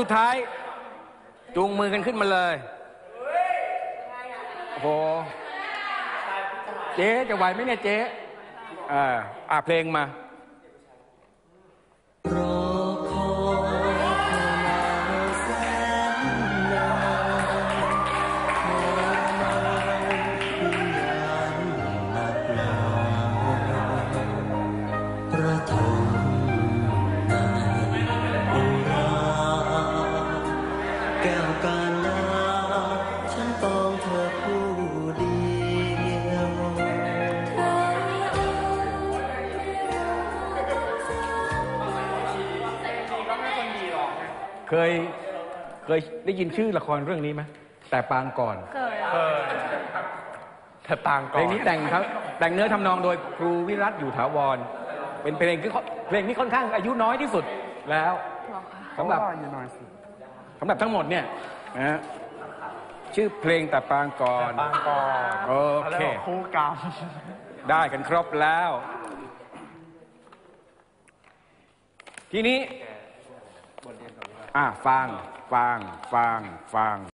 สุดท้าย จูงมือกันขึ้นมาเลยโอ้โหเจ๊จะไหวไหมเนี่ยเจ๊เอ่าอ่าเพลงมารอคอ แก้วกาลาฉันปองเธอผู้เดียวเคยเคยได้ยินชื่อละครเรื่องนี้ไหมแต่ปางก่อนเคยเธอต่างเพก่อลน งนี้แต่งครับแต่งเนื้อทำนองโดยครูวิรัตอยู่ถาวร เป็นเพลงที่เขาเพลงที่ค่อนข้างอายุน้อยที่สุดแล้วหรอคะสำหรับ สำหรับทั้งหมดเนี่ยนะฮะชื่อเพลงแต่ปางก่อนต่างก่อนโอเคขารียกว่าคู่กรรม ได้กันครบแล้ว ทีนี้ อะฟัง ฟัง ฟัง ฟัง